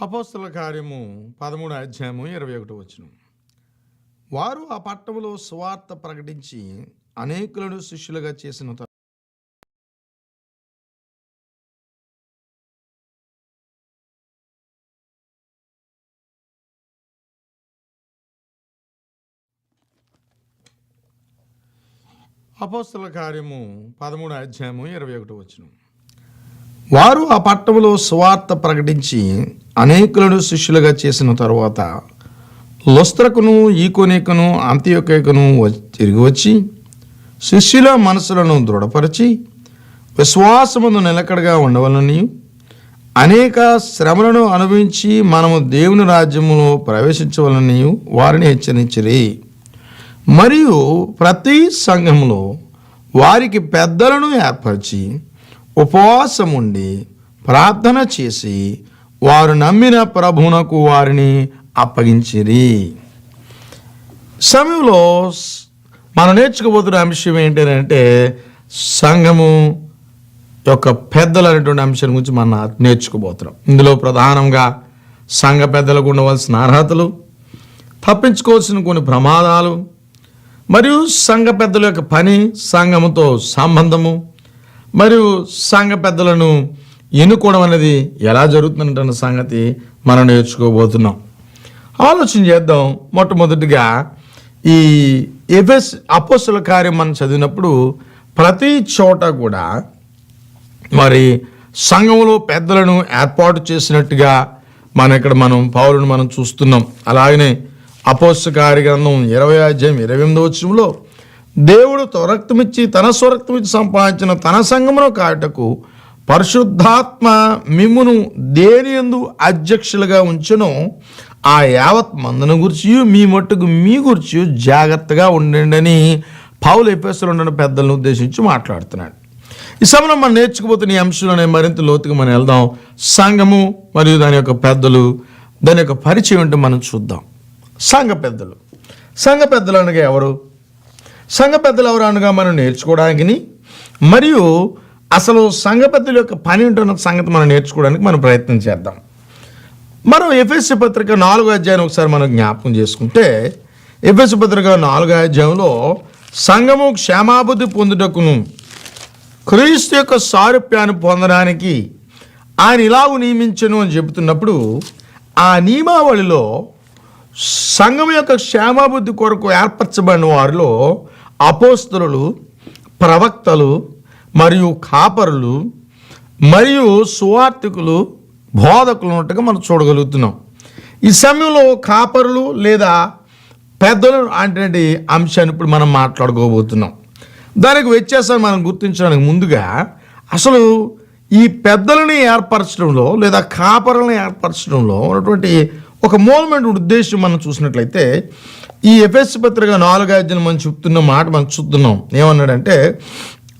అపోస్తుల కార్యము పదమూడు అధ్యాయము ఇరవై ఒకటి వచ్చిన వారు ఆ పట్టణంలో సువార్త ప్రకటించి అనేకులను శిష్యులుగా చేసిన అపోస్తుల కార్యము పదమూడు అధ్యాయము ఇరవై ఒకటి వచ్చినాం వారు ఆ పట్టణంలో సువార్త ప్రకటించి అనేకులను శిష్యులుగా చేసిన తరువాత లొస్త్రకును ఈకోనేకను అంత్యొకేకును తిరిగి వచ్చి శిష్యుల మనసులను దృఢపరిచి విశ్వాసమును నిలకడగా ఉండవలని అనేక శ్రమలను అనుభవించి మనము దేవుని రాజ్యములో ప్రవేశించవలని వారిని హెచ్చరించిరి. మరియు ప్రతి సంఘంలో వారికి పెద్దలను ఏర్పరిచి ఉపవాసం ఉండి ప్రార్థన చేసి వారు నమ్మిన ప్రభువునకు వారిని అప్పగించిరి. సమయంలో మనం నేర్చుకోబోతున్న అంశం ఏంటంటే సంఘము యొక్క పెద్దలు అనేటువంటి అంశం గురించి మనం నేర్చుకోబోతున్నాం. ఇందులో ప్రధానంగా సంఘ పెద్దలకు ఉండవలసిన అర్హతలు తప్పించుకోవాల్సిన కొన్ని ప్రమాదాలు మరియు సంఘ పెద్దల యొక్క పని సంఘముతో సంబంధము మరియు సంఘ పెద్దలను ఎన్నుకోవడం అనేది ఎలా జరుగుతుందన్న సంగతి మనం నేర్చుకోబోతున్నాం. ఆలోచన చేద్దాం మొట్టమొదటిగా ఈ ఎఫెస్ అపోసుల కార్యం మనం చదివినప్పుడు ప్రతి చోట కూడా మరి సంఘంలో పెద్దలను ఏర్పాటు చేసినట్టుగా మన ఇక్కడ మనం పౌరుని మనం చూస్తున్నాం. అలాగనే అపోస్త కార్యగ్రంథం ఇరవై అధ్యాయం ఇరవై ఎనిమిదో వచ్చంలో దేవుడు త్వరక్తమిచ్చి తన స్వరక్తమిచ్చి సంపాదించిన తన సంఘమును కాటకు పరిశుద్ధాత్మ మిమ్మును దేని ఎందు అధ్యక్షులుగా ఉంచును ఆ యావత్ మందును గురించి మీ మట్టుకు మీ గురించి జాగ్రత్తగా ఉండండి అని పౌలు ఎఫెస్లో ఉన్న పెద్దలను ఉద్దేశించి మాట్లాడుతున్నాడు. ఈ సమయంలో మనం నేర్చుకుపోతున్న ఈ అంశంలోనే మరింత లోతుగా మనం వెళ్దాం. సంఘము మరియు దాని యొక్క పెద్దలు దాని యొక్క పరిచయం ఏంటో మనం చూద్దాం. సంఘ పెద్దలు. సంఘ పెద్దలు అనగా ఎవరు? సంఘ పెద్దలు ఎవరు అనగా మనం నేర్చుకోవడానికి మరియు అసలు సంఘ పెద్దల యొక్క పని ఉంటున్న సంగతి మనం నేర్చుకోవడానికి మనం ప్రయత్నం చేద్దాం. మనం ఎఫ్ఎస్సి పత్రిక నాలుగో అధ్యాయం ఒకసారి మనం జ్ఞాపకం చేసుకుంటే ఎఫ్ఎస్సి పత్రిక నాలుగో అధ్యాయంలో సంఘము క్షేమాభివృద్ధి పొందుటకును క్రీస్తు యొక్క సారూప్యాన్ని పొందడానికి ఆయన ఇలాగు నియమించను అని చెబుతున్నప్పుడు ఆ నియమావళిలో సంఘం యొక్క క్షేమాభివృద్ధి కొరకు ఏర్పరచబడిన వారిలో అపోస్తులు ప్రవక్తలు మరియు కాపరులు మరియు సువార్థికులు బోధకులు ఉన్నట్టుగా మనం చూడగలుగుతున్నాం. ఈ సమయంలో కాపరులు లేదా పెద్దలు అంటే అంశాన్ని ఇప్పుడు మనం మాట్లాడుకోబోతున్నాం. దానికి వ్యత్యాసాన్ని మనం గుర్తించడానికి ముందుగా అసలు ఈ పెద్దలని ఏర్పరచడంలో లేదా కాపరులను ఏర్పరచడంలో ఉన్నటువంటి ఒక మూలమైన ఉద్దేశం మనం చూసినట్లయితే ఈ ఎఫ్ఎస్ పత్రిక నాలుగు అధ్యయనం మనం చెప్తున్న మాట మనం చూస్తున్నాం. ఏమన్నాడంటే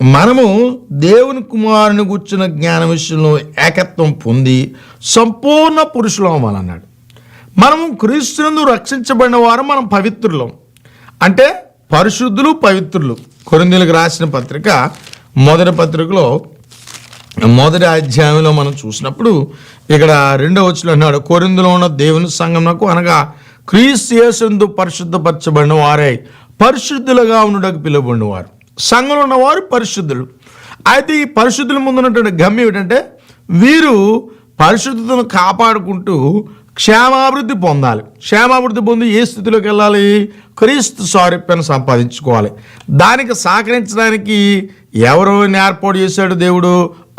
మనము దేవుని కుమారుని కూర్చున్న జ్ఞాన విషయంలో ఏకత్వం పొంది సంపూర్ణ పురుషులం అవ్వాలన్నాడు మనము క్రీస్తునందు రక్షించబడిన వారు మనం పవిత్రులం. అంటే పరిశుద్ధులు పవిత్రులు. కొరిందులకు రాసిన పత్రిక మొదటి పత్రికలో మొదటి అధ్యాయంలో మనం చూసినప్పుడు ఇక్కడ రెండో వచ్చిన అన్నాడు కొరిందులో ఉన్న దేవుని సంఘంకు అనగా క్రీస్తుయేసందు పరిశుద్ధపరచబడిన వారే పరిశుద్ధులుగా ఉండడానికి పిలువబడిన వారు సంఘంలో ఉన్నవారు పరిశుద్ధులు. అయితే ఈ పరిశుద్ధుల ముందు ఉన్నటువంటి గమ్యం ఏంటంటే వీరు పరిశుద్ధతను కాపాడుకుంటూ క్షేమాభివృద్ధి పొందాలి. క్షేమాభివృద్ధి పొంది ఏ స్థితిలోకి వెళ్ళాలి? క్రీస్తు సారూప్యాన్ని సంపాదించుకోవాలి. దానికి సహకరించడానికి ఎవరు ఏర్పాటు చేశాడు దేవుడు?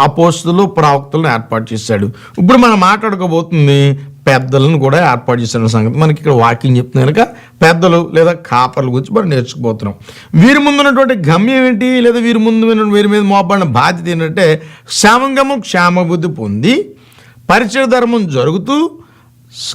అపోస్తులు ప్రవక్తలను ఏర్పాటు చేశాడు. ఇప్పుడు మనం మాట్లాడుకోబోతుంది పెద్దలను కూడా ఏర్పాటు చేసిన సంగతి. మనకి ఇక్కడ వాకింగ్ చెప్తుంది కనుక పెద్దలు లేదా కాపర్ల గురించి మనం నేర్చుకుపోతున్నాం. వీరి ముందు ఉన్నటువంటి గమ్యం ఏంటి? లేదా వీరి ముందు వీరి మీద మోపడిన బాధ్యత ఏంటంటే క్షేమంగము క్షేమబుద్ధి పొంది పరిచయ ధర్మం జరుగుతూ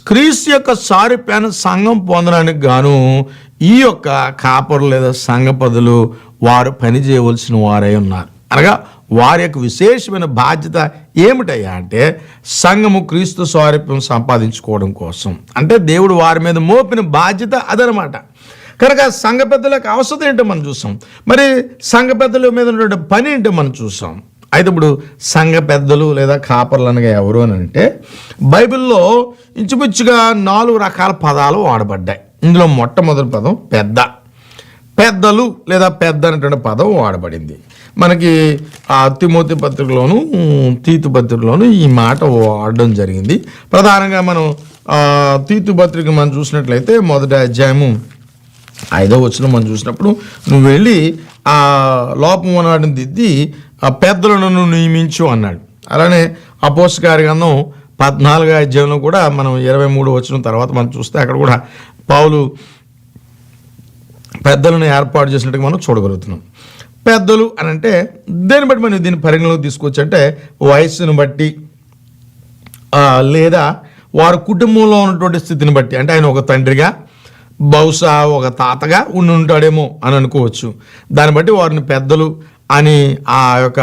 క్రీస్తు యొక్క సారూప్యాన్ని సంఘం పొందడానికి గాను ఈ యొక్క కాపరు లేదా సంఘ పదులు వారు పని చేయవలసిన వారై ఉన్నారు. అనగా వారి యొక్క విశేషమైన బాధ్యత ఏమిటయ్యా అంటే సంఘము క్రీస్తు స్వారూప్యం సంపాదించుకోవడం కోసం. అంటే దేవుడు వారి మీద మోపిన బాధ్యత అదనమాట. కనుక సంఘ పెద్దలకు అవసరం ఏంటో మనం చూసాం. మరి సంఘ పెద్దల మీద ఉన్నటువంటి పని ఏంటో మనం చూసాం. అయితే ఇప్పుడు సంఘ పెద్దలు లేదా కాపర్లు అనగా ఎవరు అని అంటే బైబిల్లో ఇంచుమించుగా నాలుగు రకాల పదాలు వాడబడ్డాయి. ఇందులో మొట్టమొదటి పదం పెద్ద. పెద్దలు లేదా పెద్ద అనేటువంటి పదం వాడబడింది. మనకి ఆ తిమోతి పత్రికలోను తీతు పత్రికలోను ఈ మాట వాడడం జరిగింది. ప్రధానంగా మనం తీతు పత్రిక మనం చూసినట్లయితే మొదటి అధ్యాయము ఐదో వచ్చిన మనం చూసినప్పుడు నువ్వు వెళ్ళి ఆ లోపం ఉన్నవాడిని దిద్ది ఆ పెద్దలను నువ్వు నియమించు అన్నాడు. అలానే అపోస్కారి గంధం పద్నాలుగో అధ్యాయంలో కూడా మనం ఇరవై మూడు వచ్చిన తర్వాత మనం చూస్తే అక్కడ కూడా పౌలు పెద్దలను ఏర్పాటు చేసినట్టుగా మనం చూడగలుగుతున్నాం. పెద్దలు అని అంటే దేన్ని బట్టి మనం దీన్ని పరిగణలోకి తీసుకోవచ్చు అంటే వయస్సును బట్టి లేదా వారి కుటుంబంలో ఉన్నటువంటి స్థితిని బట్టి. అంటే ఆయన ఒక తండ్రిగా బహుశా ఒక తాతగా ఉండి ఉంటాడేమో అని అనుకోవచ్చు. దాన్ని బట్టి వారిని పెద్దలు అని ఆ యొక్క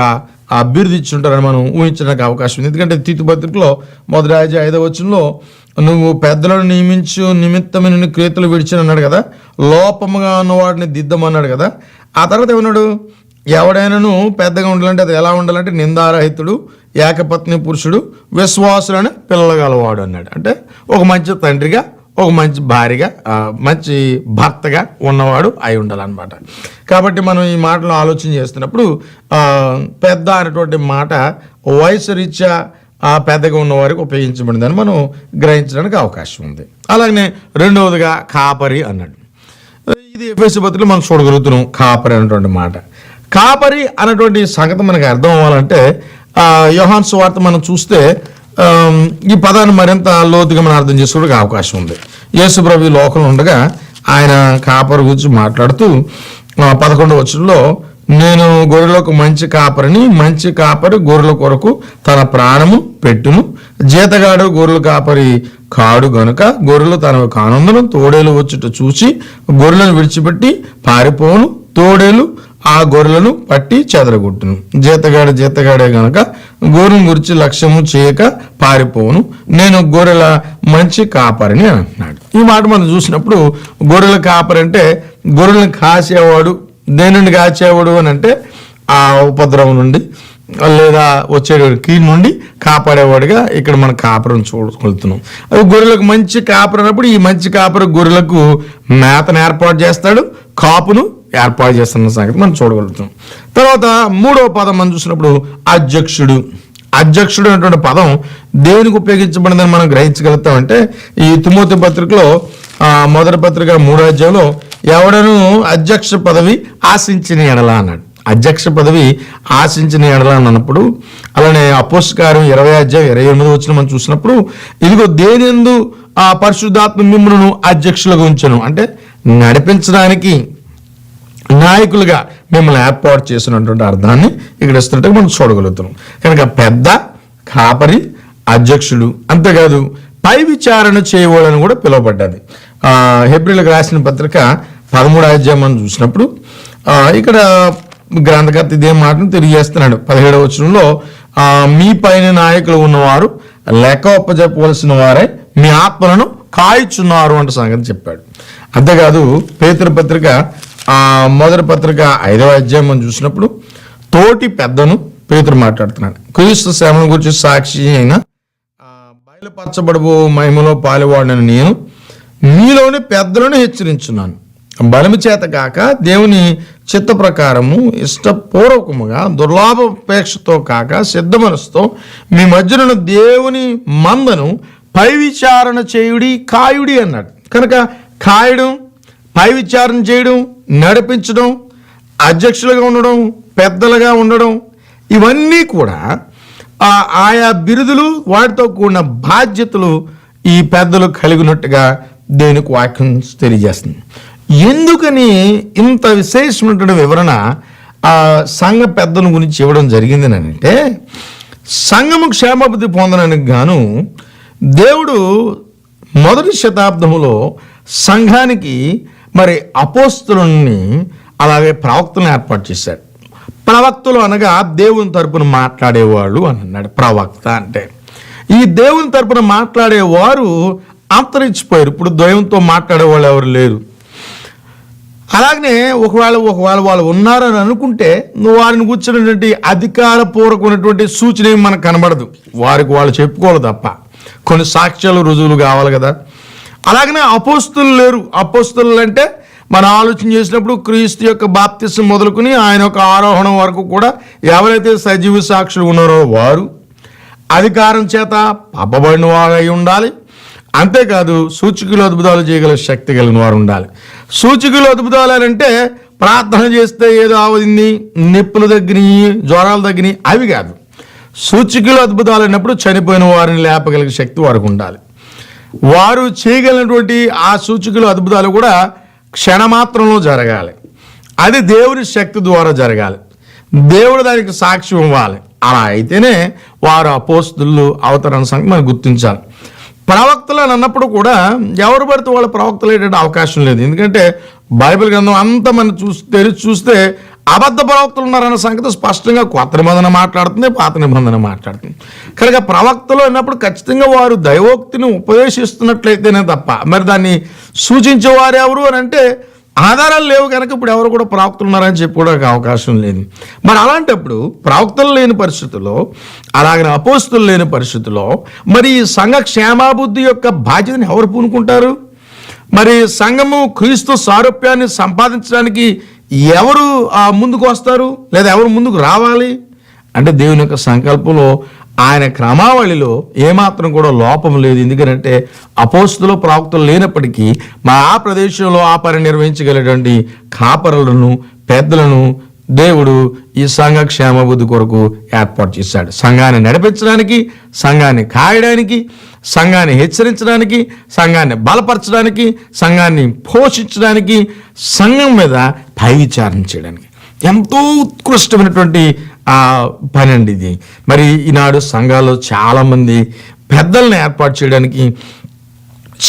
ఆ బిరుదు మనం ఊహించడానికి అవకాశం ఉంది. ఎందుకంటే తీతు పత్రికలో మొదటి రాజు ఐదవ వచనంలో నువ్వు పెద్దలను నియమించు నిమిత్తమైన క్రేతలు విడిచిన అన్నాడు కదా? లోపముగా ఉన్నవాడిని దిద్దమన్నాడు కదా? ఆ తర్వాత ఏమన్నాడు? ఎవడైనాను పెద్దగా ఉండాలంటే అది ఎలా ఉండాలంటే నిందారహితుడు ఏకపత్ని పురుషుడు విశ్వాసులని పిల్లలు గలవాడు అన్నాడు. అంటే ఒక మంచి తండ్రిగా ఒక మంచి భార్యగా మంచి భర్తగా ఉన్నవాడు అయి ఉండాలన్నమాట. కాబట్టి మనం ఈ మాటలు ఆలోచన చేస్తున్నప్పుడు పెద్ద అనేటువంటి మాట వయసు రీత్యా ఆ పెద్దగా ఉన్నవారికి ఉపయోగించబడిందని మనం గ్రహించడానికి అవకాశం ఉంది. అలాగనే రెండవదిగా కాపరి అన్నాడు. ఇది ఎఫ్ఎస్ మనం చూడగలుగుతున్నాం కాపరి అనేటువంటి మాట. కాపరి అనేటువంటి సంగతి మనకు అర్థం అవ్వాలంటే ఆ, యోహాన్ మనం చూస్తే ఈ పదాన్ని మరింత లోతుగా మనం అర్థం చేసుకోవడానికి అవకాశం ఉంది. యేసుప్రభు లోకంలో ఉండగా ఆయన కాపరి గురించి మాట్లాడుతూ పదకొండవ వచ్చంలో నేను గొర్రెలకు మంచి కాపరిని మంచి కాపరి గొర్రెల కొరకు తన ప్రాణము పెట్టును. జీతగాడు గొర్రెల కాపరి కాడు గనుక గొర్రెలు తన కానందును. తోడేలు వచ్చుట చూసి గొర్రెలను విడిచిపెట్టి పారిపోను తోడేలు ఆ గొర్రెలను పట్టి చెదరగొట్టును. జీతగాడు జీతగాడే గనక గొర్రెను గురించి లక్ష్యము చేయక పారిపోవును. నేను గొర్రెల మంచి కాపరిని అంటున్నాడు. ఈ మాట మనం చూసినప్పుడు గొర్రెల కాపరి అంటే గొర్రెలను కాసేవాడు దేని నుండి కాచేవాడు అని అంటే ఆ ఉపద్రవం నుండి లేదా వచ్చే కీడు నుండి కాపాడేవాడిగా ఇక్కడ మన కాపురం చూడగలుగుతున్నాం అవి గొర్రెలకు మంచి కాపురం అన్నప్పుడు ఈ మంచి కాపురం గొర్రెలకు మేతను ఏర్పాటు చేస్తాడు కాపును ఏర్పాటు చేస్తున్న సంగతి మనం చూడగలుగుతున్నాం తర్వాత మూడవ పదం మనం చూసినప్పుడు అధ్యక్షుడు. అధ్యక్షుడు అనేటువంటి పదం దేనికి ఉపయోగించబడిందని మనం గ్రహించగలుగుతామంటే ఈ తిమోతి పత్రికలో మొదటి పత్రిక మూడో అధ్యాయంలో ఎవడను అధ్యక్ష పదవి ఆశించిన ఎడలా అన్నాడు. అధ్యక్ష పదవి ఆశించిన ఎడల అన్నప్పుడు అలానే అపోస్కారం ఇరవై అధ్యాయం ఇరవై ఎనిమిది వచ్చిన మనం చూసినప్పుడు ఇదిగో దేనిందు ఆ పరిశుద్ధాత్మ మిమ్మలను అధ్యక్షులుగా ఉంచను. అంటే నడిపించడానికి నాయకులుగా మిమ్మల్ని ఏర్పాటు చేసినటువంటి అర్థాన్ని ఇక్కడ ఇస్తున్నట్టుగా మనం చూడగలుగుతున్నాం. కనుక పెద్ద కాపరి అధ్యక్షులు అంతేకాదు పై విచారణ చేయవాలని కూడా పిలువబడ్డది. హెబ్రిల్కి రాసిన పత్రిక పదమూడు అధ్యాయం మనం చూసినప్పుడు ఇక్కడ గ్రంథకర్త ఇదే మాటను తెలియజేస్తున్నాడు. పదిహేడవ వచనంలో ఆ, మీ పైన నాయకులు ఉన్నవారు లెక్క ఒప్పజెప్పవలసిన వారే మీ ఆత్మలను కాయిచున్నారు అంటే సంగతి చెప్పాడు. అంతేకాదు పేతురు పత్రిక ఆ మొదటి పత్రిక ఐదవ అధ్యాయం మనం చూసినప్పుడు తోటి పెద్దను పేతురు మాట్లాడుతున్నాడు. క్రీస్తు శ్రమను గురించి సాక్షి అయిన ఆ, బయలుపరచబడబో మహిమలో పాలువాడిన నేను మీలోని పెద్దలను హెచ్చరించున్నాను. బలము చేత కాక దేవుని చిత్త ప్రకారము ఇష్టపూర్వకముగా దుర్లాభపేక్షతో కాక సిద్ధ మనసుతో మీ మధ్యన దేవుని మందను పై విచారణ చేయుడి కాయుడి అన్నాడు. కనుక కాయడం పై విచారణ చేయడం నడిపించడం అధ్యక్షులుగా ఉండడం పెద్దలుగా ఉండడం ఇవన్నీ కూడా ఆ ఆయా బిరుదులు వాటితో కూడిన బాధ్యతలు ఈ పెద్దలు కలిగినట్టుగా దేనికి వాక్యం తెలియజేస్తుంది. ఎందుకని ఇంత విశేషమైనటువంటి వివరణ ఆ సంఘ పెద్దల గురించి ఇవ్వడం జరిగింది అంటే సంఘము క్షేమాభివృద్ధి పొందడానికి గాను దేవుడు మొదటి శతాబ్దములో సంఘానికి మరి అపోస్తులని అలాగే ప్రవక్తలను ఏర్పాటు చేశాడు. ప్రవక్తలు అనగా దేవుని తరపున మాట్లాడేవాళ్ళు అని అన్నాడు ప్రవక్త అంటే. ఈ దేవుని తరపున మాట్లాడేవారు అంతరించిపోయారు. ఇప్పుడు దేవునితో మాట్లాడేవాళ్ళు ఎవరు లేరు. అలాగనే ఒకవేళ ఒకవేళ వాళ్ళు ఉన్నారని అనుకుంటే నువ్వు వారిని కూర్చున్నటువంటి అధికారపూర్వకమైనటువంటి సూచన ఏమి మనకు కనబడదు. వారికి వాళ్ళు చెప్పుకోవాలి తప్ప. కొన్ని సాక్ష్యాలు రుజువులు కావాలి కదా. అలాగనే అపోస్తులు లేరు. అపోస్తులు అంటే మనం ఆలోచన చేసినప్పుడు క్రీస్తు యొక్క బాప్తిసం మొదలుకొని ఆయన యొక్క ఆరోహణం వరకు కూడా ఎవరైతే సజీవ సాక్షులు ఉన్నారో వారు అధికారం చేత పబ్బబడిన వారు అయి ఉండాలి. అంతేకాదు సూచికలు అద్భుతాలు చేయగల శక్తి కలిగిన వారు ఉండాలి. సూచికలు అద్భుతాలు అని అంటే ప్రార్థన చేస్తే ఏదో ఆవదింది నిప్పుల తగ్గినాయి జ్వరాలు తగ్గినాయి అవి కాదు. సూచికలు అద్భుతాలు అన్నప్పుడు చనిపోయిన వారిని లేపగలిగే శక్తి వారికి ఉండాలి. వారు చేయగలిగినటువంటి ఆ సూచికలు అద్భుతాలు కూడా క్షణమాత్రంలో జరగాలి. అది దేవుని శక్తి ద్వారా జరగాలి. దేవుడు దానికి సాక్ష్యం ఇవ్వాలి. అలా అయితేనే వారు అపోస్తులు అవతరణ సంగతి మనం గుర్తించాలి. ప్రవక్తలు అని అన్నప్పుడు కూడా ఎవరు పడితే వాళ్ళ ప్రవక్తలు అయ్యేటువంటి అవకాశం లేదు. ఎందుకంటే బైబిల్ గ్రంథం అంతా మనం చూసి తెరిచి చూస్తే అబద్ధ ప్రవక్తలు ఉన్నారన్న సంగతి స్పష్టంగా కొత్త నిబంధన మాట్లాడుతుంది పాత నిబంధన మాట్లాడుతుంది. కనుక ప్రవక్తలు అన్నప్పుడు ఖచ్చితంగా వారు దైవోక్తిని ఉపదేశిస్తున్నట్లయితేనే తప్ప మరి దాన్ని సూచించేవారు ఎవరు అని అంటే ఆధారాలు లేవు కనుక ఇప్పుడు ఎవరు కూడా ప్రవక్తలు ఉన్నారని చెప్పుకోవడానికి అవకాశం లేదు. మరి అలాంటప్పుడు ప్రవక్తలు లేని పరిస్థితుల్లో అలాగే అపోస్తులు లేని పరిస్థితుల్లో మరి ఈ సంఘ క్షేమాభివృద్ధి యొక్క బాధ్యతను ఎవరు పూనుకుంటారు? మరి సంఘము క్రీస్తు సారూప్యాన్ని సంపాదించడానికి ఎవరు ఆ, ముందుకు వస్తారు? లేదా ఎవరు ముందుకు రావాలి? అంటే దేవుని యొక్క సంకల్పంలో ఆయన క్రమావళిలో ఏమాత్రం కూడా లోపం లేదు. ఎందుకంటే అపోస్తులు ప్రవక్తలు లేనప్పటికీ మా ఆ ప్రదేశంలో ఆ పని నిర్వహించగలిగినటువంటి కాపరులను పెద్దలను దేవుడు ఈ సంఘ క్షేమబుద్ధి కొరకు ఏర్పాటు చేశాడు. సంఘాన్ని నడిపించడానికి సంఘాన్ని కాయడానికి సంఘాన్ని హెచ్చరించడానికి సంఘాన్ని బలపరచడానికి సంఘాన్ని పోషించడానికి సంఘం మీద పై విచారణ చేయడానికి. ఎంతో ఉత్కృష్టమైనటువంటి ఆ పని అండి ఇది. మరి ఈనాడు సంఘాల్లో చాలామంది పెద్దల్ని ఏర్పాటు చేయడానికి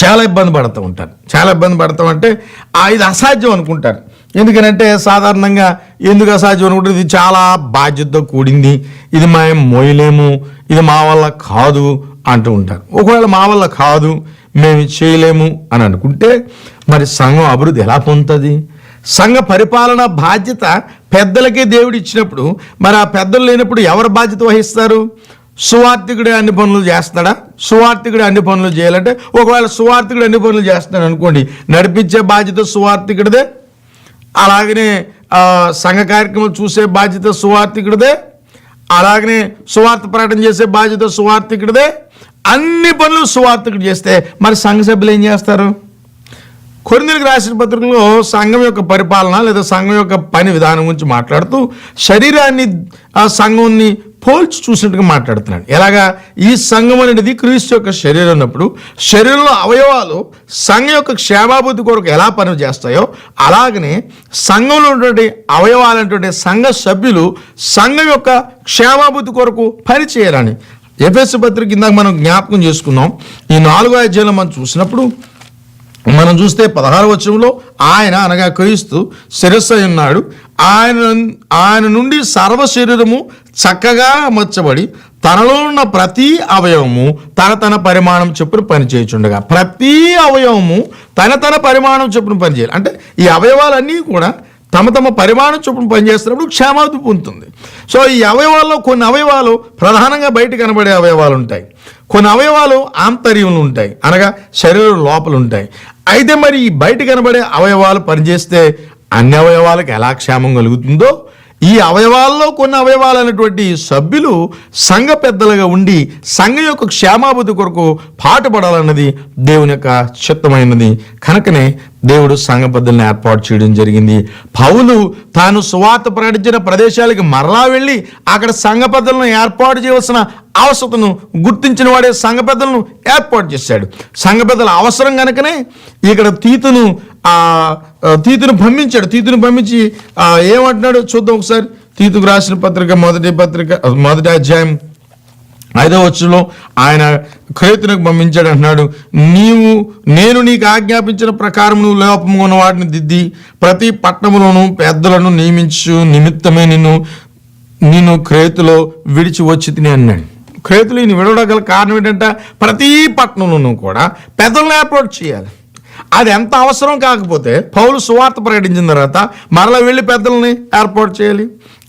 చాలా ఇబ్బంది పడుతూ ఉంటారు. చాలా ఇబ్బంది పడతాం అంటే ఆ ఇది అసాధ్యం అనుకుంటారు. ఎందుకనంటే సాధారణంగా ఎందుకు అసాధ్యం అనుకుంటే ఇది చాలా బాధ్యతతో కూడింది. ఇది మేము మోయలేము ఇది మా వల్ల కాదు అంటూ ఉంటారు. ఒకవేళ మా వల్ల కాదు మేము చేయలేము అని అనుకుంటే మరి సంఘం అభివృద్ధి ఎలా పొందుతుంది? సంఘ పరిపాలన బాధ్యత పెద్దలకే దేవుడు ఇచ్చినప్పుడు మరి ఆ పెద్దలు లేనప్పుడు ఎవరు బాధ్యత వహిస్తారు? సువార్థికుడే అన్ని పనులు చేస్తాడా సువార్థికుడే అన్ని పనులు చేయాలంటే ఒకవేళ సువార్థికుడు అన్ని పనులు చేస్తున్నాడు అనుకోండి నడిపించే బాధ్యత సువార్థికుడిదే? అలాగనే సంఘ కార్యక్రమాలు చూసే బాధ్యత సువార్థికుడిదే? అలాగనే సువార్త ప్రకటన చేసే బాధ్యత సువార్థికుడిదే? అన్ని పనులు సువార్థికుడు చేస్తే మరి సంఘ సభ్యులు ఏం చేస్తారు? కొరిందులకు రాసిన పత్రికలో సంఘం యొక్క పరిపాలన లేదా సంఘం యొక్క పని విధానం గురించి మాట్లాడుతూ శరీరాన్ని ఆ సంఘంని పోల్చి చూసినట్టుగా మాట్లాడుతున్నాడు. ఎలాగా? ఈ సంఘం అనేది క్రీస్తు యొక్క శరీరం ఉన్నప్పుడు శరీరంలో అవయవాలు సంఘం యొక్క క్షేమాభివృద్ధి కొరకు ఎలా పని చేస్తాయో అలాగనే సంఘంలో ఉన్నటువంటి అవయవాలైనటువంటి సంఘ సభ్యులు సంఘం యొక్క క్షేమాభివృద్ధి కొరకు పని చేయాలని. ఎఫ్ఎస్ పత్రిక ఇందాక మనం జ్ఞాపకం చేసుకున్నాం. ఈ నాలుగో అధ్యాయంలో మనం చూసినప్పుడు మనం చూస్తే పదహారు వచనంలో ఆయన అనగా క్రీస్తు శిరస్సు ఉన్నాడు. ఆయన ఆయన నుండి సర్వ శరీరము చక్కగా అమర్చబడి తనలో ఉన్న ప్రతి అవయవము తన తన పరిమాణం చొప్పున పనిచేయుచుండగా. ప్రతి అవయవము తన తన పరిమాణం చొప్పున పనిచేయాలి. అంటే ఈ అవయవాలన్నీ కూడా తమ తమ పరిమాణం చొప్పున పనిచేస్తున్నప్పుడు క్షేమాభివృద్ధి పొందుతుంది. సో ఈ అవయవాల్లో కొన్ని అవయవాలు ప్రధానంగా బయట కనబడే అవయవాలు ఉంటాయి. కొన్ని అవయవాలు ఆంతర్యంలో ఉంటాయి. అనగా శరీరం లోపల ఉంటాయి. అయితే మరి ఈ బయట కనబడే అవయవాలు పనిచేస్తే అన్ని అవయవాలకు ఎలా క్షేమం కలుగుతుందో ఈ అవయవాల్లో కొన్ని అవయవాలైనటువంటి సభ్యులు సంఘ పెద్దలుగా ఉండి సంఘ యొక్క క్షేమాభివృద్ధి కొరకు పాటుపడాలన్నది దేవుని యొక్క చిత్తమైనది. కనుకనే దేవుడు సంఘ పెద్దలను ఏర్పాటు చేయడం జరిగింది. పౌలు తాను సువార్త ప్రకటించిన ప్రదేశాలకి మరలా వెళ్ళి అక్కడ సంఘ పెద్దలను ఏర్పాటు చేయవలసిన అవసరతను గుర్తించిన వాడే సంఘ పెద్దలను ఏర్పాటు చేశాడు. సంఘ పెద్దల అవసరం కనుకనే ఇక్కడ తీతును తీతును పంపించాడు. తీతును పంపించి ఏమంటున్నాడు చూద్దాం ఒకసారి. తీతుకు రాసిన పత్రిక మొదటి పత్రిక మొదటి అధ్యాయం ఐదవ వచ్చులో ఆయన క్రేతునకు పంపించాడు అంటున్నాడు నీవు నేను నీకు ఆజ్ఞాపించిన ప్రకారం నువ్వు లోపము ఉన్న వాటిని దిద్ది ప్రతి పట్టణములోను పెద్దలను నియమించు నిమిత్తమే నిన్ను నిన్ను క్రేతులో విడిచి వచ్చి తిని అన్నాడు. క్రేతులు ఈయన విడవడం గల కారణం ఏంటంటే ప్రతి పట్టణంలోనూ కూడా పెద్దలను ఏర్పాటు చేయాలి. అది ఎంత అవసరం కాకపోతే పౌలు సువార్త ప్రకటించిన తర్వాత మరలా వెళ్ళి పెద్దల్ని ఏర్పాటు చేయాలి.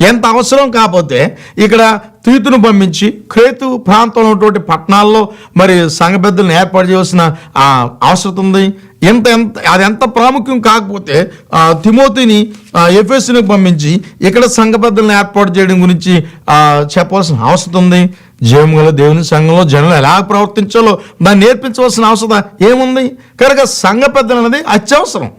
ఎంత అవసరం కాకపోతే ఇక్కడ తీతును పంపించి క్రేతు ప్రాంతంలో ఉన్నటువంటి పట్టణాల్లో మరి సంఘ పెద్దలను ఏర్పాటు చేయవలసిన అవసరం ఉంది. ఎంత ఎంత అది ఎంత ప్రాముఖ్యం కాకపోతే తిమోతిని ఎఫ్ఎస్ని పంపించి ఇక్కడ సంఘ పెద్దలను ఏర్పాటు చేయడం గురించి చెప్పాల్సిన చెప్పవలసిన అవసరం ఉంది. జీవం గల దేవుని సంఘంలో జనులు ఎలా ప్రవర్తించాలో దాన్ని నేర్పించవలసిన అవసరం ఏముంది? కనుక సంఘ పెద్దలు అనేది అత్యవసరం.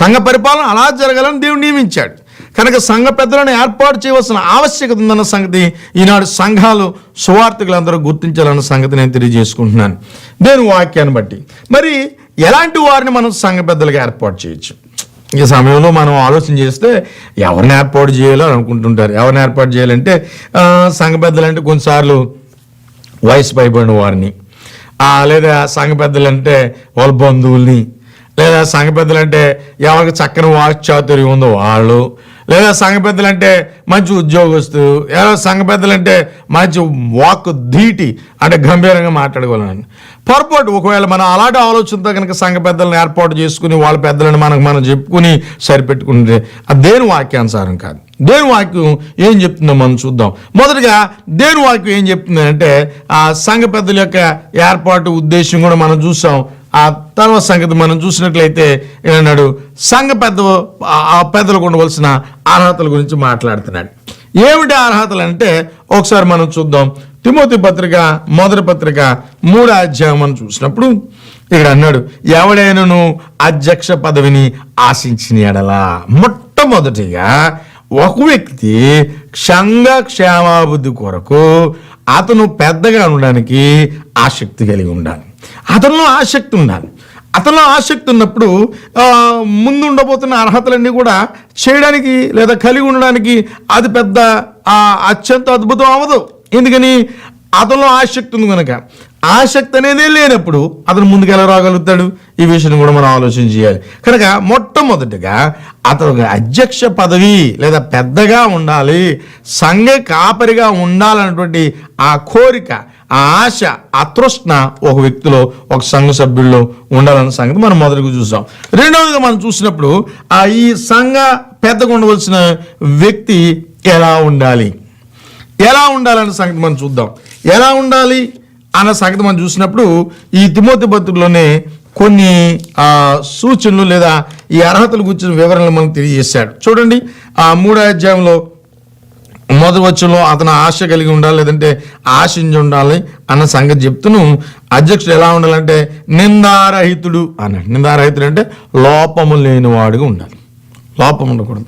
సంఘ పరిపాలన అలా జరగాలని దేవుడు నియమించాడు. కనుక సంఘ పెద్దలను ఏర్పాటు చేయవలసిన ఆవశ్యకత ఉందన్న సంగతి ఈనాడు సంఘాలు సువార్థికులందరూ గుర్తించాలన్న సంగతి నేను తెలియజేసుకుంటున్నాను. దేని వాక్యాన్ని బట్టి. మరి ఎలాంటి వారిని మనం సంఘ పెద్దలుగా ఏర్పాటు చేయొచ్చు? ఈ సమయంలో మనం ఆలోచన చేస్తే ఎవరిని ఏర్పాటు చేయాలో అనుకుంటుంటారు. ఎవరిని ఏర్పాటు చేయాలంటే సంఘ పెద్దలంటే కొన్నిసార్లు వయసు పైబడిన వారిని లేదా సంఘ పెద్దలంటే వాళ్ళ బంధువుల్ని లేదా సంఘ పెద్దలు అంటే ఎవరికి చక్కని వాక్చాతుర్యం ఉందో వాళ్ళు లేదా సంఘ పెద్దలు అంటే మంచి ఉద్యోగస్తులు ఎవరో సంఘ పెద్దలంటే మంచి వాక్ ధీటి అంటే గంభీరంగా మాట్లాడుకోవాలని. పొరపాటు ఒకవేళ మనం అలాంటి ఆలోచనతో కనుక సంఘ పెద్దలను ఏర్పాటు చేసుకుని వాళ్ళ పెద్దలను మనకు మనం చెప్పుకుని సరిపెట్టుకుంటే అది దేని వాక్యానుసారం కాదు. దేని వాక్యం ఏం చెప్తుందో మనం చూద్దాం. మొదటగా దేని వాక్యం ఏం చెప్తుంది అంటే ఆ సంఘ పెద్దల యొక్క ఏర్పాటు ఉద్దేశం కూడా మనం చూసాం. ఆ తర్వాత సంగతి మనం చూసినట్లయితే ఏమన్నాడు? సంఘ పెద్ద ఆ- పెద్దలకు ఉండవలసిన అర్హతల గురించి మాట్లాడుతున్నాడు. ఏమిటి అర్హతలు అంటే ఒకసారి మనం చూద్దాం. తిమోతి పత్రిక మొదటి పత్రిక మూడో అధ్యాయం మనం చూసినప్పుడు ఇక్కడ అన్నాడు ఎవడైనను అధ్యక్ష పదవిని ఆశించిన ఎడలా మొట్టమొదటిగా ఒక వ్యక్తి క్షంగ క్షేమాభివృద్ధి కొరకు అతను పెద్దగా ఉండడానికి ఆసక్తి కలిగి ఉండాలి. అతనిలో ఆసక్తి ఉండాలి. అతనిలో ఆసక్తి ఉన్నప్పుడు ఆ, ముందు ఉండబోతున్న అర్హతలన్నీ కూడా చేయడానికి లేదా కలిగి ఉండడానికి అది పెద్ద ఆ, అత్యంత అద్భుతం అవ్వదు. ఎందుకని? అతనిలో ఆసక్తి ఉంది కనుక ఆసక్తి అనేది లేనప్పుడు అతను ముందుకు ఎలా రాగలుగుతాడు? ఈ విషయం కూడా మనం ఆలోచన చేయాలి. కనుక మొట్టమొదటిగా అతను ఒక అధ్యక్ష పదవి లేదా పెద్దగా ఉండాలి సంఘ కాపరిగా ఉండాలన్నటువంటి ఆ కోరిక ఆ ఆశ అతృష్ణ ఒక వ్యక్తిలో ఒక సంఘ సభ్యుల్లో ఉండాలన్న సంగతి మనం మొదటిగా చూసాం. రెండవదిగా మనం చూసినప్పుడు ఆ ఈ సంఘ పెద్దగా ఉండవలసిన వ్యక్తి ఎలా ఉండాలి? ఎలా ఉండాలన్న సంగతి మనం చూద్దాం. ఎలా ఉండాలి అన్న సంగతి మనం చూసినప్పుడు ఈ తిమోతి పత్రికలోనే కొన్ని ఆ, సూచనలు లేదా ఈ అర్హతలు గురించిన వివరణలు మనం తెలియజేశాడు. చూడండి ఆ మూడో అధ్యాయంలో మొదటి వచ్చంలో అతను ఆశ కలిగి ఉండాలి లేదంటే ఆశించి ఉండాలి అన్న సంగతి చెప్తూను. అధ్యక్షుడు ఎలా ఉండాలంటే నిందారహితుడు అన్నాడు. నిందారహితుడు అంటే లోపము లేనివాడుగా ఉండాలి. లోపం ఉండకూడదు.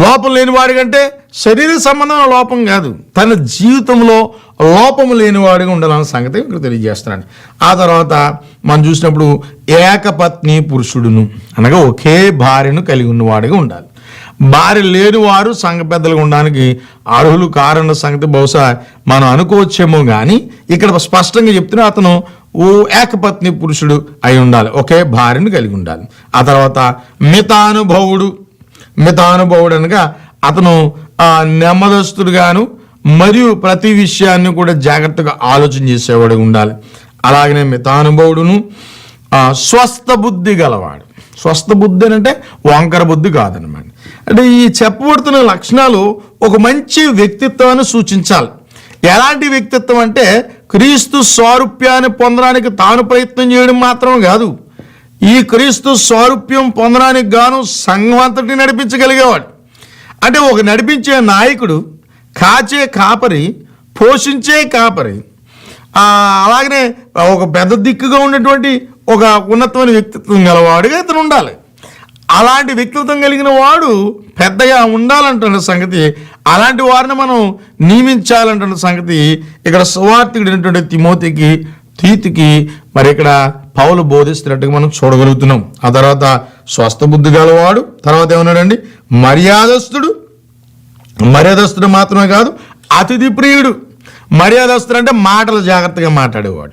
లోపం లేనివాడి కంటే శరీర సంబంధమైన లోపం కాదు. తన జీవితంలో లోపము లేనివాడిగా ఉండాలన్న సంగతి ఇక్కడ తెలియజేస్తున్నాడు. ఆ తర్వాత మనం చూసినప్పుడు ఏకపత్ని పురుషుడును అనగా ఒకే భార్యను కలిగి ఉన్నవాడిగా ఉండాలి. భార్య లేనివారు సంఘ పెద్దలుగా ఉండడానికి అర్హులు కారన్న సంగతి బహుశా మనం అనుకోవచ్చేమో కానీ ఇక్కడ స్పష్టంగా చెప్తున్నా అతను ఓ ఏకపత్ని పురుషుడు అయి ఉండాలి ఒకే భార్యను కలిగి ఉండాలి. ఆ తర్వాత మితానుభవుడు మితానుభవుడు అనగా అతను నెమ్మదస్తుడుగాను మరియు ప్రతి విషయాన్ని కూడా జాగ్రత్తగా ఆలోచన చేసేవాడు ఉండాలి. అలాగనే మితానుభవుడును స్వస్థ బుద్ధి గలవాడు. స్వస్థ బుద్ధి అంటే వంకర బుద్ధి కాదనమాట. అంటే ఈ చెప్పబడుతున్న లక్షణాలు ఒక మంచి వ్యక్తిత్వాన్ని సూచించాలి. ఎలాంటి వ్యక్తిత్వం అంటే క్రీస్తు స్వారూప్యాన్ని పొందడానికి తాను ప్రయత్నం చేయడం మాత్రం కాదు ఈ క్రీస్తు స్వారూప్యం పొందడానికి గాను సంఘం అంతటి నడిపించగలిగేవాడు. అంటే ఒక నడిపించే నాయకుడు కాచే కాపరి పోషించే కాపరి అలాగనే ఒక పెద్ద దిక్కుగా ఉన్నటువంటి ఒక ఉన్నతమైన వ్యక్తిత్వం గలవాడుగా ఇతను ఉండాలి. అలాంటి వ్యక్తిత్వం కలిగిన వాడు పెద్దగా ఉండాలంటున్న సంగతి అలాంటి వారిని మనం నియమించాలంటున్న సంగతి ఇక్కడ సువార్థికుడైనటువంటి తిమోతికి తీతికి మరి ఇక్కడ పౌలు బోధిస్తున్నట్టుగా మనం చూడగలుగుతున్నాం. ఆ తర్వాత స్వస్థ బుద్ధి గలవాడు తర్వాత ఏమన్నాడండి? మర్యాదస్తుడు. మర్యాదస్తుడు మాత్రమే కాదు అతిథి ప్రియుడు. మర్యాదస్తుడు అంటే మాటలు జాగ్రత్తగా మాట్లాడేవాడు.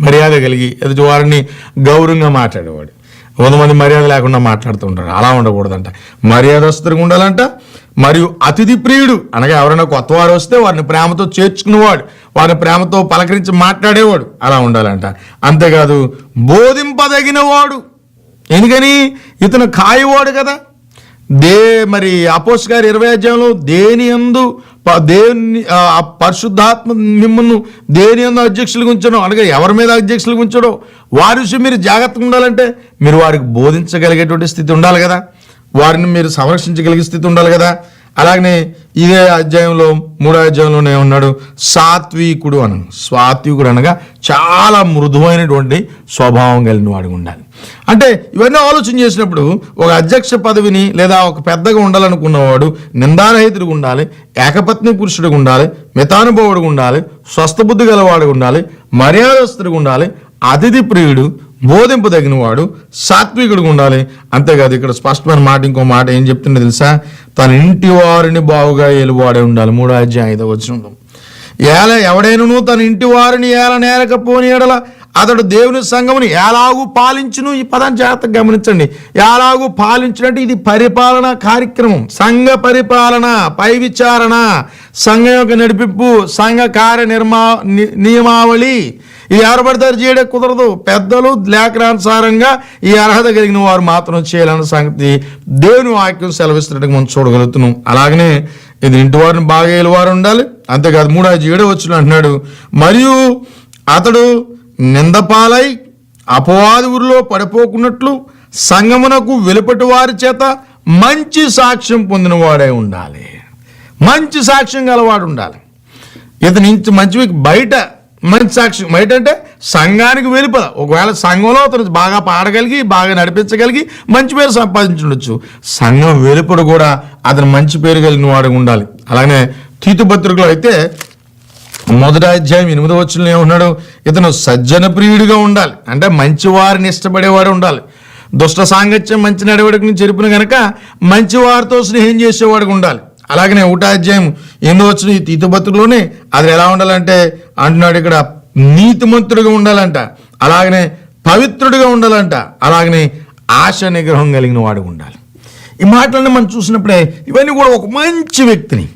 మర్యాద కలిగి ఎదుటి వారిని గౌరవంగా మాట్లాడేవాడు. వంద మంది మర్యాద లేకుండా మాట్లాడుతూ ఉంటారు. అలా ఉండకూడదంట. మర్యాదస్తుడిగా ఉండాలంట. మరియు అతిథి ప్రియుడు అనగా ఎవరైనా కొత్త వారు వస్తే వారిని ప్రేమతో చేర్చుకునేవాడు వారిని ప్రేమతో పలకరించి మాట్లాడేవాడు అలా ఉండాలంట. అంతేకాదు బోధింపదగిన వాడు ఎందుకని? ఇతను కాయవాడు కదా. దే మరి అపోస్ గారి ఇరవై అధ్యాయంలో దేని ఎందు దేవుని దేని పరిశుద్ధాత్మ మిమ్మల్ని దేని ఎందు అధ్యక్షులు ఉంచడం అనగా ఎవరి మీద అధ్యక్షులు ఉంచడం వారి విషయం మీరు జాగ్రత్తగా ఉండాలంటే మీరు వారికి బోధించగలిగేటువంటి స్థితి ఉండాలి కదా. వారిని మీరు సంరక్షించగలిగే స్థితి ఉండాలి కదా. అలాగనే ఇదే అధ్యాయంలో మూడో అధ్యాయంలోనే ఉన్నాడు సాత్వికుడు అనగా సాత్వికుడు అనగా చాలా మృదువైనటువంటి స్వభావం కలిగిన వాడు ఉండాలి. అంటే ఇవన్నీ ఆలోచన చేసినప్పుడు ఒక అధ్యక్ష పదవిని లేదా ఒక పెద్దగా ఉండాలనుకున్నవాడు నిందారహితుడిగా ఉండాలి ఏకపత్ని పురుషుడిగా ఉండాలి మితానుభవుడిగా ఉండాలి స్వస్థబుద్ధి గలవాడుగా ఉండాలి మర్యాదస్తుడిగా ఉండాలి అతిథి ప్రియుడు బోధింపదగినవాడు సాత్వికుడిగా ఉండాలి. అంతేకాదు ఇక్కడ స్పష్టమైన మాట ఇంకో మాట ఏం చెప్తుండే తెలుసా? తన ఇంటి వారిని బావుగా ఏలువాడే ఉండాలి. మూడో అధ్యాయ ఐదో వచ్చిన ఏల ఎవడైనను తన ఇంటి వారిని ఏల నేరకపోని ఎడల అతడు దేవుని సంఘమును ఎలాగూ పాలించును? ఈ పదాన్ని జాగ్రత్తగా గమనించండి. ఎలాగూ పాలించినట్టు ఇది పరిపాలన కార్యక్రమం. సంఘ పరిపాలన పై విచారణ సంఘ యొక్క నడిపింపు సంఘ కార్య నిర్మా నియమావళి. ఇది ఎవరు పడతారు చేయడం కుదరదు. పెద్దలు లేఖనానుసారంగా ఈ అర్హత కలిగిన వారు మాత్రం చేయాలన్న సంగతి దేవుని వాక్యం సెలవిస్తున్నట్టుగా మనం చూడగలుగుతున్నాం. అలాగనే ఇది ఇంటి వారిని బాగా వారు ఉండాలి. అంతేకాదు మూడో ఏడో వచ్చిన అంటున్నాడు మరియు అతడు నిందపాలై అపవాది ఊరిలో పడిపోకున్నట్లు సంగమునకు వెలుపటి వారి చేత మంచి సాక్ష్యం పొందిన వాడే ఉండాలి. మంచి సాక్ష్యం గలవాడు ఉండాలి. ఇతని మంచి బయట మంచి సాక్ష్యం బయట అంటే సంఘానికి వెలుపల. ఒకవేళ సంఘంలో అతను బాగా పాడగలిగి బాగా నడిపించగలిగి మంచి పేరు సంపాదించుండొచ్చు. సంఘం వెలుపల కూడా అతను మంచి పేరు కలిగిన వాడు ఉండాలి. అలాగే తీతుపత్రికలో అయితే మొదటి అధ్యాయం ఎనిమిదో వచ్చిన ఏమన్నాడు ఇతను సజ్జన ప్రియుడిగా ఉండాలి. అంటే మంచి వారిని ఇష్టపడేవాడు ఉండాలి. దుష్ట సాంగత్యం మంచి నడవడికని చెరిపిన గనక మంచి వారితో స్నేహం చేసేవాడికి ఉండాలి. అలాగనే ఒకటో అధ్యాయం ఎనిమిదో వచ్చిన ఈ తీతుపత్రులోనే అది ఎలా ఉండాలంటే అంటున్నాడు ఇక్కడ నీతిమంతుడిగా ఉండాలంట. అలాగనే పవిత్రుడిగా ఉండాలంట. అలాగనే ఆశ నిగ్రహం కలిగిన వాడు ఉండాలి. ఈ మాటలను మనం చూసినప్పుడే ఇవన్నీ కూడా ఒక మంచి వ్యక్తిని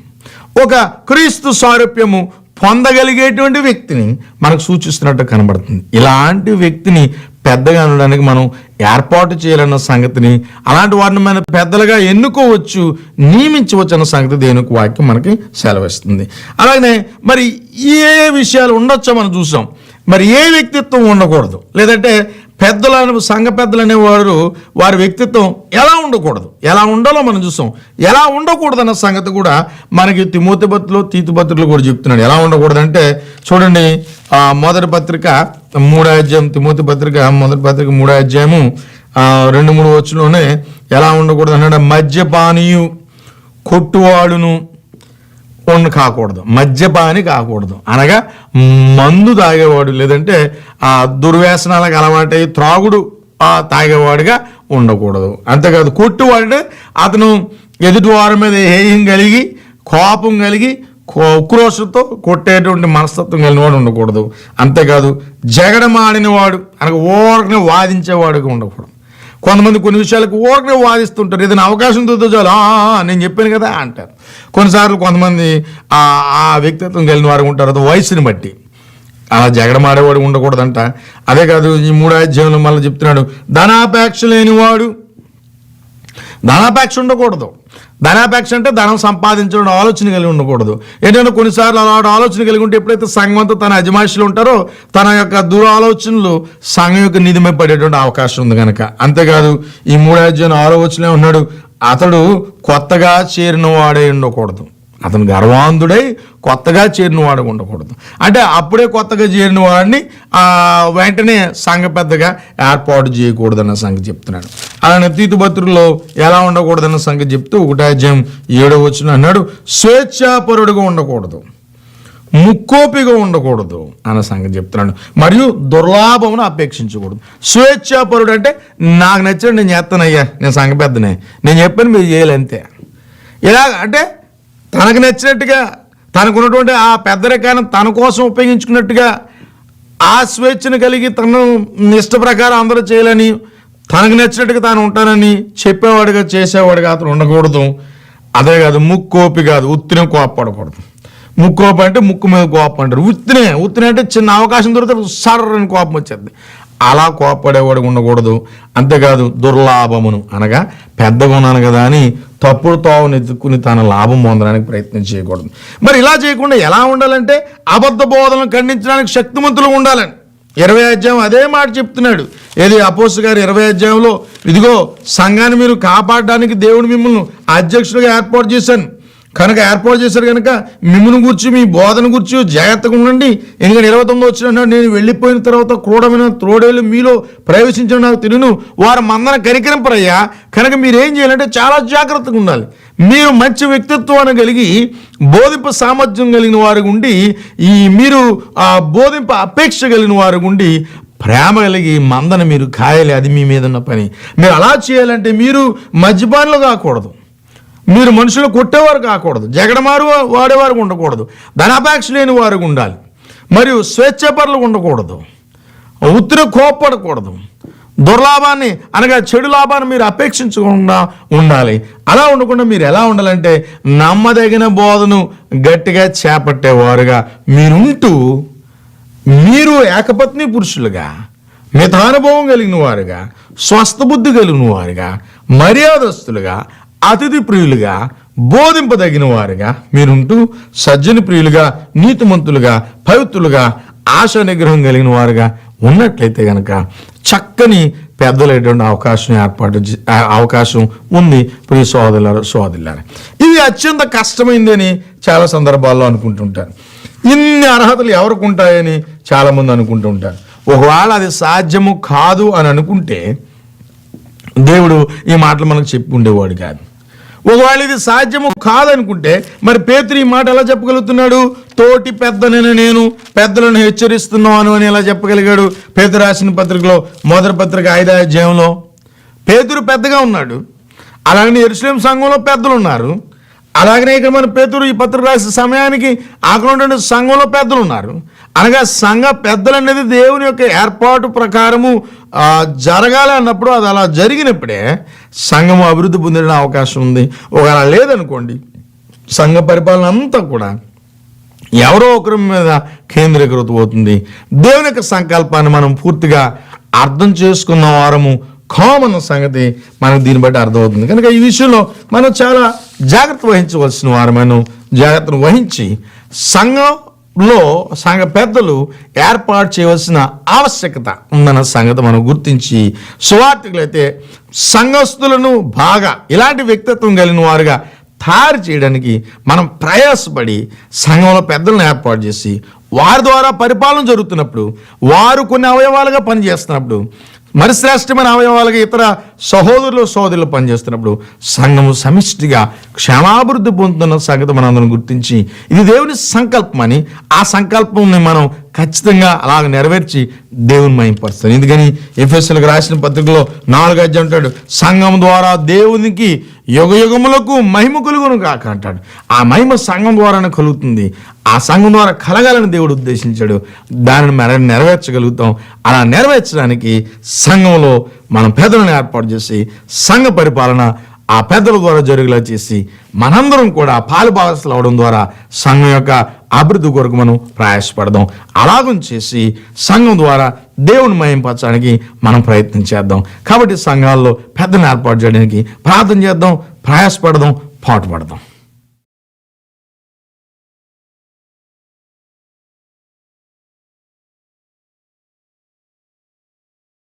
ఒక క్రీస్తు సారూప్యము పొందగలిగేటువంటి వ్యక్తిని మనకు సూచిస్తున్నట్టు కనబడుతుంది. ఇలాంటి వ్యక్తిని పెద్దగా అనడానికి మనం ఏర్పాటు చేయాలన్న సంగతిని అలాంటి వారిని మన పెద్దలుగా ఎన్నుకోవచ్చు నియమించవచ్చు అన్న సంగతి దేనికి వాక్యం మనకి సెలవిస్తుంది. అలాగనే మరి ఏ విషయాలు ఉండొచ్చో మనం చూసాం. మరి ఏ వ్యక్తిత్వం ఉండకూడదు. లేదంటే పెద్దలను సంఘ పెద్దలు అనేవారు వారి వ్యక్తిత్వం ఎలా ఉండకూడదు? ఎలా ఉండాలో మనం చూసాం ఎలా ఉండకూడదు అన్న సంగతి కూడా మనకి తిమోతిపత్రులు తీతుపత్రులు కూడా చెప్తున్నాడు. ఎలా ఉండకూడదు అంటే చూడండి మొదటి పత్రిక మూడో అధ్యాయం తిమోతి పత్రిక మొదటి పత్రిక మూడో అధ్యాయము రెండు మూడు వచ్చులోనే ఎలా ఉండకూడదు అన్నాడు. మద్యపానీయు కొట్టువాడును. ఉండ కాకూడదు మద్యపాని కాకూడదు. అనగా మందు తాగేవాడు లేదంటే ఆ దుర్వ్యాసనాలకు అలవాటై త్రాగుడు తాగేవాడిగా ఉండకూడదు. అంతేకాదు కొట్టువాడు అతను ఎదుటి వారి మీద హేయం కలిగి కోపం కలిగి కో- ఉక్రోషంతో కొట్టేటువంటి మనస్తత్వం కలిగిన వాడు ఉండకూడదు. అంతేకాదు జగడమాడిన వాడు అనగా ఓరకనే వాదించేవాడుగా ఉండకూడదు. కొంతమంది కొన్ని విషయాలకు ఓకే వాదిస్తుంటారు. ఏదైనా అవకాశం దొరికితే చాలు. నేను చెప్పాను కదా అంటారు. కొన్నిసార్లు కొంతమంది ఆ వ్యక్తిత్వం కలిగిన వారు ఉంటారు. అది వయసుని బట్టి. అలా జగడమాడేవాడు ఉండకూడదంట. అదే కాదు ఈ మూడో అధ్యాయంలో మళ్ళీ చెప్తున్నాడు ధనాపేక్ష లేనివాడు ధనాపేక్ష ఉండకూడదు. ధనాపేక్ష అంటే ధనం సంపాదించడం ఆలోచన కలిగి ఉండకూడదు. ఏంటంటే కొన్నిసార్లు అలాంటి ఆలోచన కలిగి ఉంటే ఎప్పుడైతే సంఘం అంతా తన అజమాయిషులు ఉంటారో తన యొక్క దురాలోచనలు సంఘం యొక్క నిధిమై పడేటువంటి అవకాశం ఉంది కనుక అంతేకాదు ఈ మూడు అధ్యాయం ఆలోచనే ఉన్నాడు అతడు కొత్తగా చేరిన వాడే ఉండకూడదు. అతను గర్వాంధుడై కొత్తగా చేరిన వాడు ఉండకూడదు. అంటే అప్పుడే కొత్తగా చేరిన వాడిని వెంటనే సంఘ పెద్దగా ఏర్పాటు చేయకూడదన్న సంగతి చెప్తున్నాడు. అలానే తీతుపత్రుల్లో ఎలా ఉండకూడదన్న సంగతి చెప్తూ ఒకటాజ్యం ఏడో వచ్చిన అన్నాడు స్వేచ్ఛాపరుడుగా ఉండకూడదు ముక్కోపిగా ఉండకూడదు అన్న సంగతి చెప్తున్నాడు. మరియు దుర్లాభమును అపేక్షించకూడదు. స్వేచ్ఛాపరుడు అంటే నాకు నచ్చిన నేను చేస్తానయ్యా నేను సంఘ పెద్దనే నేను చెప్పాను మీరు చేయాలి ఇలా అంటే తనకు నచ్చినట్టుగా తనకున్నటువంటి ఆ పెద్దరికాన్ని తన కోసం ఉపయోగించుకున్నట్టుగా ఆ స్వేచ్ఛను కలిగి తను ఇష్ట ప్రకారం అందరూ చేయాలని తనకు నచ్చినట్టుగా తాను ఉంటానని చెప్పేవాడుగా చేసేవాడుగా అతను ఉండకూడదు. అదే కాదు ముక్కోపి కాదు ఉత్తినే కోపపడకూడదు. ముక్కోపి అంటే ముక్కు మీద కోపం అంటారు. ఉత్తినే ఉత్తినే అంటే చిన్న అవకాశం దొరికితే సర్రని కోపం వచ్చేది. అలా కోపడేవాడు ఉండకూడదు. అంతేకాదు దుర్లాభమును అనగా పెద్దగా ఉన్నాను కదా అని తప్పుడు తోవను ఎత్తుకుని తన లాభం పొందడానికి ప్రయత్నం చేయకూడదు. మరి ఇలా చేయకుండా ఎలా ఉండాలంటే అబద్ధ బోధనలు ఖండించడానికి శక్తిమంతులు ఉండాలని. ఇరవై అధ్యాయం అదే మాట చెప్తున్నాడు. ఏది అపోస్ గారు ఇరవై అధ్యాయంలో ఇదిగో సంఘాన్ని మీరు కాపాడడానికి దేవుడు మిమ్మల్ని అధ్యక్షుడిగా ఏర్పాటు చేశాను. కనుక ఏర్పాటు చేశారు కనుక మిమ్మల్ని గురించి మీ బోధన గురించి జాగ్రత్తగా ఉండండి. ఎందుకంటే ఇరవై తొమ్మిది వచ్చిన నేను వెళ్ళిపోయిన తర్వాత క్రూడమైన త్రోడేలు మీలో ప్రవేశించిన నాకు తెలియను. వారు మందన కనికరింపరయ్యా కనుక మీరేం చేయాలంటే చాలా జాగ్రత్తగా ఉండాలి. మీరు మంచి వ్యక్తిత్వాన్ని కలిగి బోధింపు సామర్థ్యం కలిగిన వారు ఉండి ఈ మీరు ఆ బోధింప అపేక్ష కలిగిన వారు ఉండి ప్రేమ కలిగి మందన మీరు కాయాలి. అది మీ మీద ఉన్న పని. మీరు అలా చేయాలంటే మీరు మద్యపానులు కాకూడదు. మీరు మనుషులు కొట్టేవారు కాకూడదు. జగడమారు వాడేవారు ఉండకూడదు. ధనాపేక్ష లేని వారు ఉండాలి. మరియు స్వేచ్ఛపరులు ఉండకూడదు. ఉత్తిరి కోప్పడకూడదు. దుర్లాభాన్ని అనగా చెడు లాభాన్ని మీరు అపేక్షించకుండా ఉండాలి. అలా ఉండకుండా మీరు ఎలా ఉండాలంటే నమ్మదగిన బోధను గట్టిగా చేపట్టేవారుగా మీరుంటూ మీరు ఏకపత్ని పురుషులుగా మితానుభవం కలిగిన వారుగా స్వస్థ బుద్ధి కలిగిన వారుగా మర్యాదస్తులుగా అతిథి ప్రియులుగా బోధింపదగిన వారుగా మీరుంటూ సజ్జని ప్రియులుగా నీతిమంతులుగా పవిత్రులుగా ఆశ నిగ్రహం కలిగిన వారుగా ఉన్నట్లయితే గనక చక్కని పెద్దలైనటువంటి అవకాశం ఏర్పాటు చే- అవకాశం ఉంది ప్రియ సోదరులారు సోదరులారు. ఇది అత్యంత కష్టమైందని చాలా సందర్భాల్లో అనుకుంటుంటారు. ఇన్ని అర్హతలు ఎవరికి ఉంటాయని చాలామంది అనుకుంటుంటారు ఒకవేళ అది సాధ్యము కాదు అని అనుకుంటే దేవుడు ఈ మాటలు మనకు చెప్పి ఉండేవాడు కాదు. ఒకవేళ ఇది సాధ్యము కాదనుకుంటే మరి పేతురు ఈ మాట ఎలా చెప్పగలుగుతున్నాడు? తోటి పెద్దనని నేను పెద్దలను హెచ్చరిస్తున్నాను అని ఎలా చెప్పగలిగాడు? పేతురు రాసిన పత్రికలో మొదటి పత్రిక ఐదో పేతురు పెద్దగా ఉన్నాడు. అలాగనే ఎరుసలేం సంఘంలో పెద్దలు ఉన్నారు. అలాగనే ఇక్కడ మన పేతురు ఈ పత్రిక రాసిన సమయానికి అక్కడ ఉండే సంఘంలో పెద్దలు ఉన్నారు. అనగా సంఘ పెద్దలు అనేది దేవుని యొక్క ఏర్పాటు ప్రకారము జరగాలి అన్నప్పుడు అది అలా జరిగినప్పుడే సంఘము అభివృద్ధి పొందడం అవకాశం ఉంది. ఒకవేళ లేదనుకోండి సంఘ పరిపాలన అంతా కూడా ఎవరో ఒకరి మీద కేంద్రీకృతం అవుతుంది. దేవుని యొక్క సంకల్పాన్ని మనం పూర్తిగా అర్థం చేసుకున్న వారము కామన్ సంగతి మనకు దీన్ని బట్టి అర్థమవుతుంది. కనుక ఈ విషయంలో మనం చాలా జాగ్రత్త వహించవలసిన వారు మనం జాగ్రత్తను వహించి సంఘం లో సంఘ పెద్దలు ఏర్పాటు చేయవలసిన ఆవశ్యకత ఉందన్న సంగతి మనం గుర్తించి సువార్థికులైతే సంఘస్థులను బాగా ఇలాంటి వ్యక్తిత్వం కలిగిన వారుగా తయారు చేయడానికి మనం ప్రయాసపడి సంఘంలో పెద్దలను ఏర్పాటు చేసి వారి ద్వారా పరిపాలన జరుగుతున్నప్పుడు వారు కొన్ని అవయవాలుగా పనిచేస్తున్నప్పుడు మరి శ్రేష్టమైన అవయవాలుగా ఇతర సహోదరులు సహోదరులు పనిచేస్తున్నప్పుడు సంఘము సమిష్టిగా క్షేమాభివృద్ధి పొందుతున్న సంగతి మనందరం గుర్తించి ఇది దేవుని సంకల్పం అని ఆ సంకల్పంని మనం ఖచ్చితంగా అలాగ నెరవేర్చి దేవుని మయంపరుస్తాం ఎందుకని ఎఫ్ఎస్ఎల్కి రాసిన పత్రికలో నాలుగు అధ్యాయం అంటాడు సంఘం ద్వారా దేవునికి యుగ యుగములకు మహిమ కలుగును కాక అంటాడు. ఆ మహిమ సంఘం ద్వారానే కలుగుతుంది. ఆ సంఘం ద్వారా కలగాలని దేవుడు ఉద్దేశించాడు. దానిని మనం నెరవేర్చగలుగుతాం. అలా నెరవేర్చడానికి సంఘంలో మనం పెద్దలను ఏర్పాటు చేసి సంఘ పరిపాలన ఆ పెద్దల ద్వారా జరుగులా చేసి మనందరం కూడా పాలు భాగస్తులు అవడం ద్వారా సంఘం యొక్క అభివృద్ధి కొరకు మనం ప్రయాసపడదాం. అలాగం చేసి సంఘం ద్వారా దేవుని మయంపరచడానికి మనం ప్రయత్నం చేద్దాం. కాబట్టి సంఘాల్లో పెద్దలను ఏర్పాటు చేయడానికి ప్రార్థన చేద్దాం ప్రయాసపడదాం పాటుపడదాం.